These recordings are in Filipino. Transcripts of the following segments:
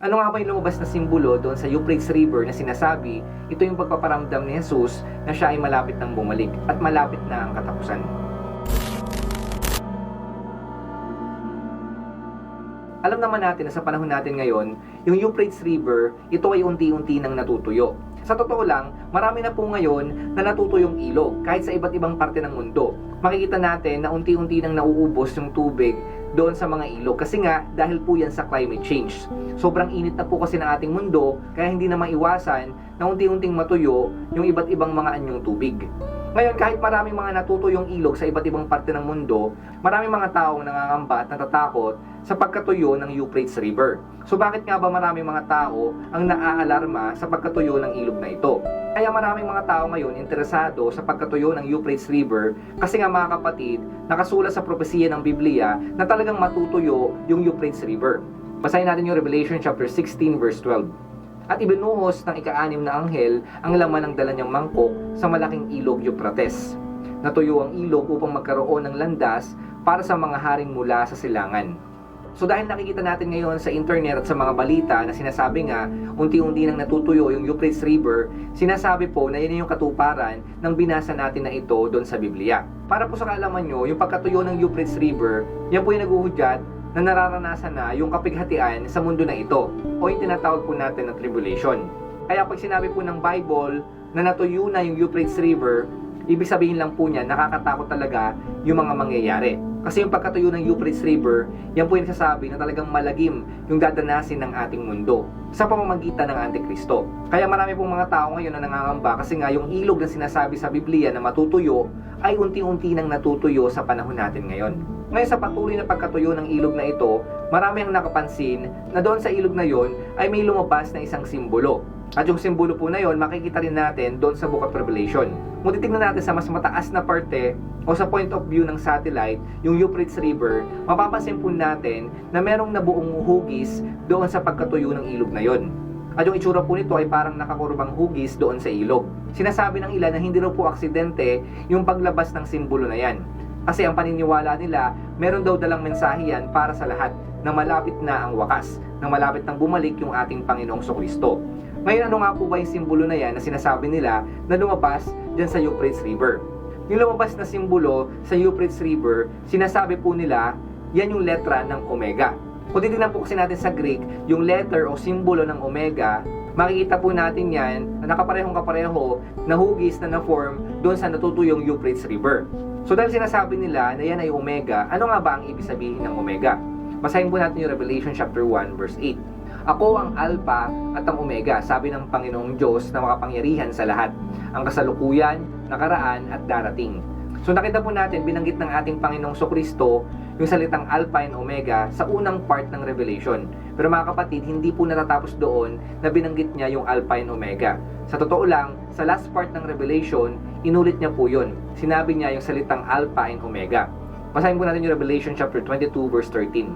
Ano nga ba yung lumabas na simbolo doon sa Euphrates River na sinasabi, ito yung pagpaparamdam ni Jesus na siya ay malapit nang bumalik at malapit na ang katapusan. Alam naman natin na sa panahon natin ngayon, yung Euphrates River, ito ay unti-unti nang natutuyo. Sa totoo lang, marami na po ngayon na natutuyong ilog kahit sa iba't ibang parte ng mundo. Makikita natin na unti-unti nang nauubos yung tubig doon sa mga ilog kasi nga dahil po yan sa climate change. Sobrang init na po kasi ng ating mundo kaya hindi na maiwasan na unti-unting matuyo yung iba't ibang mga anyong tubig. Ngayon, kahit maraming mga natutuyong ilog sa iba't ibang parte ng mundo, maraming mga taong nangangamba at natatakot sa pagkatuyo ng Euphrates River. So bakit nga ba maraming mga tao ang naaalarma sa pagkatuyo ng ilog na ito? Kaya maraming mga tao ngayon interesado sa pagkatuyo ng Euphrates River kasi nga mga kapatid, nakasulat sa propesiya ng Biblia na talagang matutuyo yung Euphrates River. Basahin natin yung Revelation chapter 16 verse 12. At ibinuhos ng ika-anim na anghel ang laman ng dala niyang mangkok sa malaking ilog Euphrates. Natuyo ang ilog upang magkaroon ng landas para sa mga haring mula sa silangan. So dahil nakikita natin ngayon sa internet at sa mga balita na sinasabi nga unti-unti nang natutuyo yung Euphrates River, sinasabi po na yan yung katuparan ng binasa natin na ito doon sa Biblia. Para po sa kaalaman nyo, yung pagkatuyo ng Euphrates River, yan po yung naguhudyat na nararanasan na yung kapighatian sa mundo na ito o yung tinatawag po natin na tribulation. Kaya pag sinabi po ng Bible na natuyo na yung Euphrates River, ibig sabihin lang po niya nakakatakot talaga yung mga mangyayari. Kasi yung pagkatuyo ng Euphrates River, yan po yung nagsasabi na talagang malagim yung dadanasin ng ating mundo sa pamamagitan ng Antikristo. Kaya marami pong mga tao ngayon na nangangamba kasi nga yung ilog na sinasabi sa Biblia na matutuyo ay unti-unti nang natutuyo sa panahon natin ngayon. Ngayon sa patuloy na pagkatuyo ng ilog na ito, marami ang nakapansin na doon sa ilog na yon ay may lumabas na isang simbolo. At yung simbolo po na yon, makikita rin natin doon sa Book of Revelation. Kung titignan natin sa mas mataas na parte o sa point of view ng satellite, yung Euphrates River, mapapansin po natin na merong nabuong hugis doon sa pagkatuyo ng ilog na yon. At yung itsura po nito ay parang nakakurubang hugis doon sa ilog. Sinasabi ng ilan na hindi raw po aksidente yung paglabas ng simbolo na yan. Kasi ang paniniwala nila, meron daw dalang mensahe yan para sa lahat na malapit na ang wakas, na malapit nang bumalik yung ating Panginoong Kristo. Ngayon ano nga po ba yung simbolo na yan na sinasabi nila na lumabas dyan sa Euphrates River? Yung lumabas na simbolo sa Euphrates River, sinasabi po nila, yan yung letra ng Omega. Kung titignan po kasi natin sa Greek, yung letter o simbolo ng Omega, makikita po natin yan na nakaparehong kapareho na hugis na na-form doon sa natutuyong Euphrates River. So dahil sinasabi nila na yan ay Omega, ano nga ba ang ibig sabihin ng Omega? Basahin po natin yung Revelation chapter 1 verse 8. Ako ang Alpha at ang Omega, sabi ng Panginoong Diyos na makapangyarihan sa lahat, ang kasalukuyan, nakaraan at darating. So nakita po natin, binanggit ng ating Panginoong Kristo yung salitang Alpha and Omega sa unang part ng Revelation. Pero mga kapatid, hindi po natatapos doon na binanggit niya yung Alpha and Omega. Sa totoo lang, sa last part ng Revelation, inulit niya po yun. Sinabi niya yung salitang Alpha and Omega. Basahin po natin yung Revelation chapter 22 verse 13.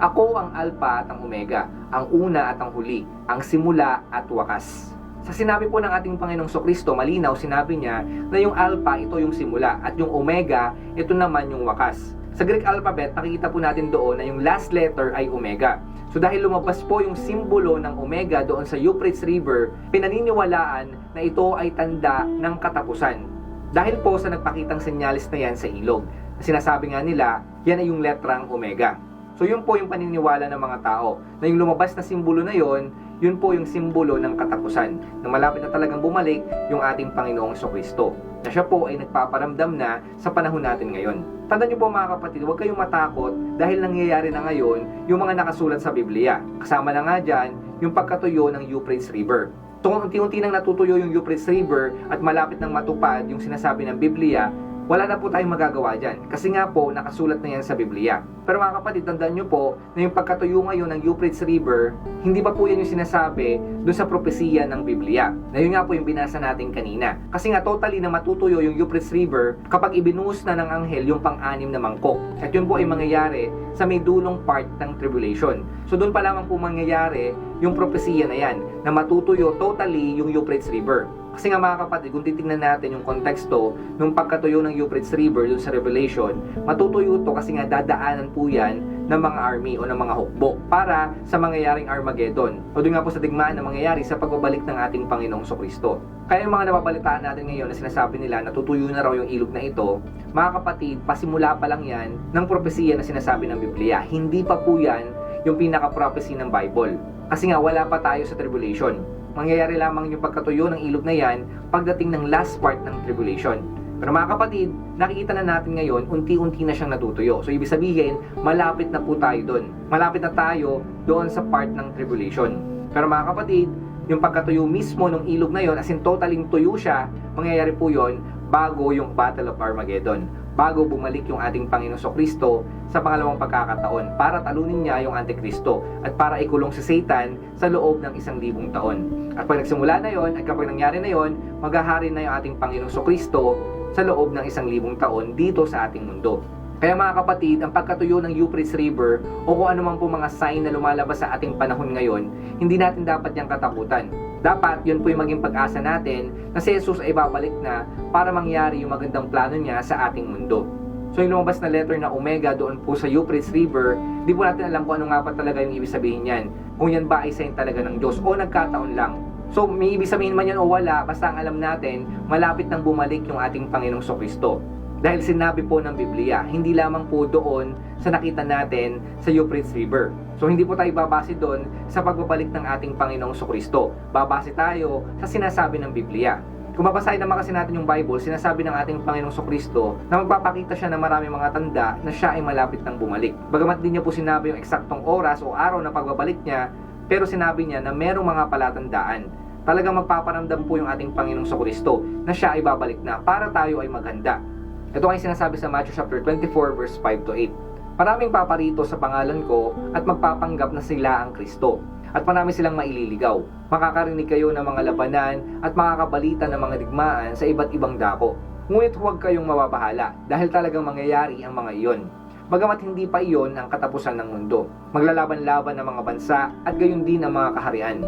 Ako ang Alpha at ang Omega, ang una at ang huli, ang simula at wakas. Sa sinabi po ng ating Panginoong Kristo, malinaw sinabi niya na yung Alpha ito yung simula at yung Omega ito naman yung wakas. Sa Greek alphabet, nakikita po natin doon na yung last letter ay Omega. So dahil lumabas po yung simbolo ng Omega doon sa Euphrates River, pinaniniwalaan na ito ay tanda ng katapusan. Dahil po sa nagpakitang senyalis na yan sa ilog. Sinasabi nga nila, yan ay yung letrang Omega. So yun po yung paniniwala ng mga tao na yung lumabas na simbolo na yon, yun po yung simbolo ng katapusan na malapit na talagang bumalik yung ating Panginoong Kristo na siya po ay nagpaparamdam na sa panahon natin ngayon. Tandaan niyo po mga kapatid, huwag kayong matakot dahil nangyayari na ngayon yung mga nakasulat sa Biblia. Kasama na nga dyan yung pagkatuyo ng Euphrates River. Kung unti-unti nang natutuyo yung Euphrates River at malapit nang matupad yung sinasabi ng Biblia, wala na po tayong magagawa dyan. Kasi nga po, nakasulat na yan sa Biblia. Pero mga kapatid, tandaan nyo po na yung pagkatuyo ngayon ng Euphrates River, hindi pa po yan yung sinasabi doon sa propesiya ng Biblia. Na yun nga po yung binasa natin kanina. Kasi nga totally na matutuyo yung Euphrates River kapag ibinuhos na ng anghel yung pang-anim na mangkok. At yun po ay mangyayari sa may dulong part ng tribulation. So doon pa lamang po mangyayari yung propesiya na yan, na matutuyo totally yung Euphrates River. Kasi nga mga kapatid, kung titingnan natin yung konteksto nung pagkatuyo ng Euphrates River dun sa Revelation, matutuyo to kasi nga dadaanan po yan ng mga army o ng mga hukbo para sa mangyayaring Armageddon. O doon nga po sa digmaan na mangyayari sa pagbabalik ng ating Panginoong Kristo. Kaya yung mga nababalitaan natin ngayon na sinasabi nila na tutuyo na raw yung ilog na ito, mga kapatid, pasimula pa lang yan ng propesiya na sinasabi ng Biblia. Hindi pa po yan yung pinaka-prophecy ng Bible. Kasi nga wala pa tayo sa tribulation. Mangyayari lamang yung pagkatuyo ng ilog na yan pagdating ng last part ng tribulation. Pero mga kapatid, nakikita na natin ngayon, unti-unti na siyang natutuyo. So ibig sabihin, malapit na po tayo doon. Malapit na tayo doon sa part ng tribulation. Pero mga kapatid, yung pagkatuyo mismo ng ilog na yon, as in totaling tuyo siya, mangyayari po yon bago yung Battle of Armageddon bago bumalik yung ating Panginoon so Kristo sa pangalawang pagkakataon para talunin niya yung Antikristo at para ikulong si Satan sa loob ng isang libong taon. At pag nagsimula na yon at kapag nangyari na yon, maghahari na yung ating Panginoon so Kristo sa loob ng isang libong taon dito sa ating mundo. Kaya mga kapatid, ang pagkatuyo ng Euphrates River o kung ano man po mga sign na lumalabas sa ating panahon ngayon, hindi natin dapat yung katakutan. Dapat yun po yung maging pag-asa natin na si Jesus ay babalik na para mangyari yung magandang plano niya sa ating mundo. So yung lumabas na letter na Omega doon po sa Euphrates River, di po natin alam kung ano nga pa talaga yung ibig sabihin niyan. Kung yan ba ay sign talaga ng Diyos o nagkataon lang. So may ibig sabihin man yan o wala, basta ang alam natin, malapit nang bumalik yung ating Panginoong Kristo. Dahil sinabi po ng Biblia, hindi lamang po doon sa nakita natin sa Euphrates River. So hindi po tayo babase doon sa pagbabalik ng ating Panginoong Kristo. Babase tayo sa sinasabi ng Biblia. Kung mabasahin naman kasi natin yung Bible, sinasabi ng ating Panginoong Kristo na magpapakita siya ng maraming mga tanda na siya ay malapit nang bumalik. Bagamat din niya po sinabi yung eksaktong oras o araw na pagbabalik niya, pero sinabi niya na merong mga palatandaan. Talagang magpaparamdam po yung ating Panginoong Kristo na siya ay babalik na para tayo ay maghanda. Ito ay sinasabi sa Matthew chapter 24 verse 5 to 8. Maraming paparito sa pangalan ko at magpapanggap na sila ang Kristo. At marami silang maililigaw. Makakarinig kayo ng mga labanan at makakabalita ng mga digmaan sa iba't ibang dako. Ngunit huwag kayong mababahala dahil talagang mangyayari ang mga iyon. Bagamat hindi pa iyon ang katapusan ng mundo. Maglalaban-laban ng mga bansa at gayon din ang mga kaharian.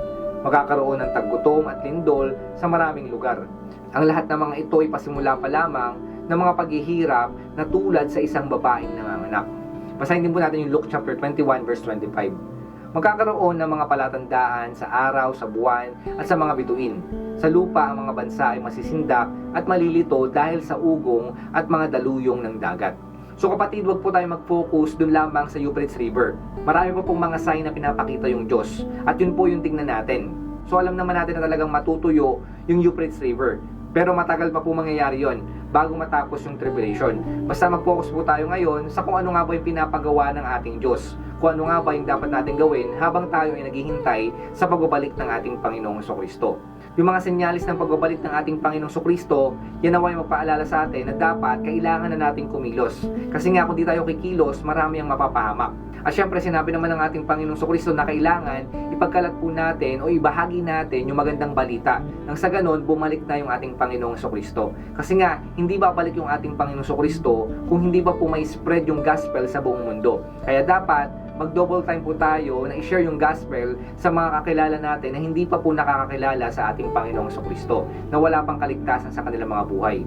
Magkakaroon ng taggutom at lindol sa maraming lugar. Ang lahat ng mga ito ay pasimula pa lamang ng mga paghihirap na tulad sa isang babaeng nanganganak. Basahin din po natin yung Luke chapter 21 verse 25. Magkakaroon ng mga palatandaan sa araw, sa buwan, at sa mga bituin. Sa lupa ang mga bansa ay masisindak at malilito dahil sa ugong at mga daluyong ng dagat. So kapatid, wag po tayo mag-focus dun lamang sa Euphrates River. Marami po pong mga sign na pinapakita yung Diyos. At yun po yung tingnan natin. So alam naman natin na talagang matutuyo yung Euphrates River. Pero matagal pa po mangyayari yon bago matapos yung tribulation. Basta mag-focus po tayo ngayon sa kung ano nga ba yung pinapagawa ng ating Diyos. Kung ano nga ba yung dapat natin gawin habang tayo ay naghihintay sa pagbabalik ng ating Panginoong Kristo. Yung mga senyalis ng pagbabalik ng ating Panginoong Kristo, yan naway magpaalala sa atin na dapat kailangan na nating kumilos. Kasi nga kung di tayo kikilos, marami ang mapapahamak. At syempre sinabi naman ng ating Panginoong Kristo na kailangan ipagkalat po natin o ibahagi natin yung magandang balita. Nang sa ganon, bumalik na yung ating Panginoong Kristo. Kasi nga, hindi babalik yung ating Panginoong Kristo kung hindi ba po may spread yung gospel sa buong mundo. Kaya dapat, mag-double time po tayo na i-share yung gospel sa mga kakilala natin na hindi pa po nakakakilala sa ating Panginoong Kristo na wala pang kaligtasan sa kanilang mga buhay.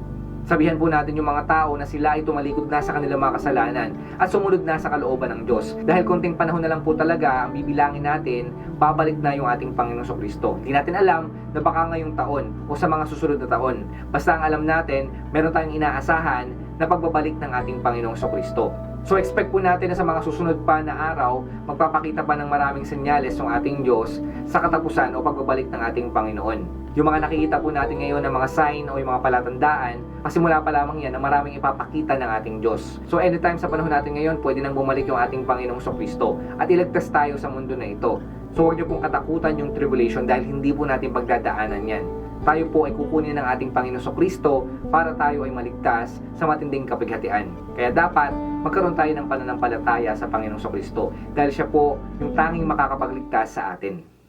Sabihan po natin yung mga tao na sila ay tumalikod na sa kanilang mga kasalanan at sumunod na sa kalooban ng Diyos. Dahil konting panahon na lang po talaga ang bibilangin natin, babalik na yung ating Panginoong Kristo. Hindi natin alam na baka ngayong taon o sa mga susunod na taon. Basta ang alam natin, meron tayong inaasahan na pagbabalik ng ating Panginoong Kristo. So expect po natin na sa mga susunod pa na araw, magpapakita pa ng maraming senyales ng ating Diyos sa katapusan o pagbabalik ng ating Panginoon. Yung mga nakikita po natin ngayon ng mga sign o yung mga palatandaan, pasimula pa lamang yan na maraming ipapakita ng ating Diyos. So anytime sa panahon natin ngayon, pwede nang bumalik yung ating Panginoong Kristo at iligtas tayo sa mundo na ito. So huwag niyo pong katakutan yung tribulation dahil hindi po natin pagdadaanan yan tayo po ay kukunin ng ating Panginoon Kristo para tayo ay maligtas sa matinding kapighatian. Kaya dapat magkaroon tayo ng pananampalataya sa Panginoong Kristo dahil siya po yung tanging makakapagligtas sa atin.